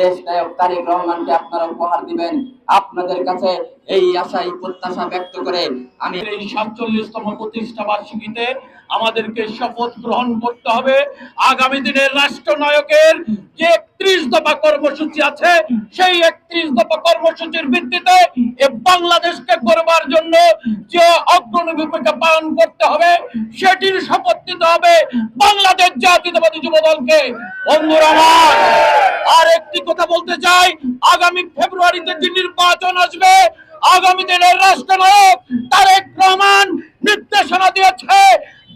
দেশ নায়ক তারেক রহমানকে আপনারা উপহার দিবেন। আপনাদের কাছে এই আশা এই প্রত্যাশা ব্যক্ত করে আমি এই সাতচল্লিশতম প্রতিষ্ঠা বার্ষিকীতে আমাদেরকে শপথ গ্রহণ করতে হবে। আগামী দিনের রাষ্ট্রনায়কের যে একত্রিশ দফা কর্মসূচি আছে, সেই একত্রিশ দফা কর্মসূচির ভিত্তিতে বাংলাদেশকে করবার জন্য যে অগ্রণী ভূমিকা পালন করতে হবে, সেটির শপথ হবে বাংলাদেশ জাতীয়তাবাদী যুব দলকে বন্ধুরা আমার আর একটি কথা বলতে চাই, আগামী ফেব্রুয়ারিতে যে নির্বাচন আসবে, আগামী দিনের রাষ্ট্রনায়ক তারেক রহমান নির্দেশনা দিয়েছে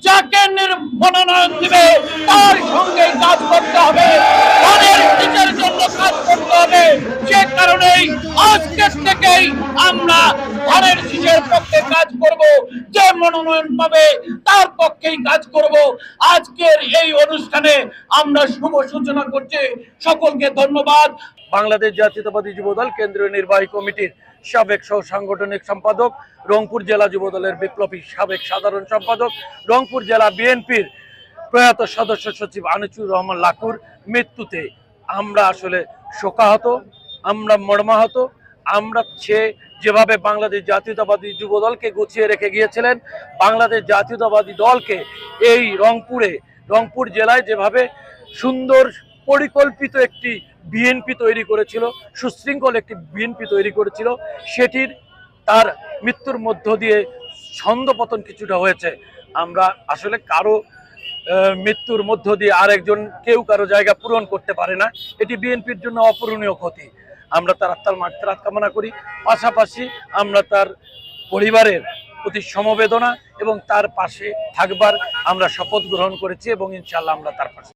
যাকে নির- মনোনয়ন দিবে তার সঙ্গে কাজ করতে হবে তাদের দিকের জন্য কাজ করতে হবে সে কারণেই আজকের থেকেই আমরা ধানের শীষের পক্ষে কাজ করব, যে মনোনয়ন পাবে তার পক্ষেই কাজ করব। আজকের এই অনুষ্ঠানে আমরা শুভ সূচনা করছি। সকলকে ধন্যবাদ। বাংলাদেশ জাতীয়তাবাদী যুবদল কেন্দ্রীয় নির্বাহী কমিটির সাবেক সহ সাংগঠনিক সম্পাদক, রংপুর জেলা যুবদলের বিপ্লবী সাবেক সাধারণ সম্পাদক, রংপুর জেলা বিএনপির প্রয়াত সদস্য সচিব আনিসুর রহমান লাকুর মৃত্যুতে আমরা আসলে শোকাহত, আমরা মর্মাহত আমরা সে যেভাবে বাংলাদেশ জাতীয়তাবাদী যুবদলকে গুছিয়ে রেখে গিয়েছিলেন, বাংলাদেশ জাতীয়তাবাদী দলকে এই রংপুরে, রংপুর জেলায় যেভাবে সুন্দর পরিকল্পিত একটি বিএনপি তৈরি করেছিল, সুশৃঙ্খল একটি বিএনপি তৈরি করেছিল, সেটির তার মৃত্যুর মধ্য দিয়ে ছন্দপতন কিছুটা হয়েছে। আমরা আসলে কারও মৃত্যুর মধ্য দিয়ে আরেকজন কেউ কারও জায়গা পূরণ করতে পারে না। এটি বিএনপির জন্য অপূরণীয় ক্ষতি। আমরা তার আত্মার মাত্রাত কামনা করি। পাশাপাশি আমরা তার পরিবারের প্রতি সমবেদনা এবং তার পাশে থাকবার আমরা শপথ গ্রহণ করেছি এবং ইনশাল্লাহ আমরা তার পাশে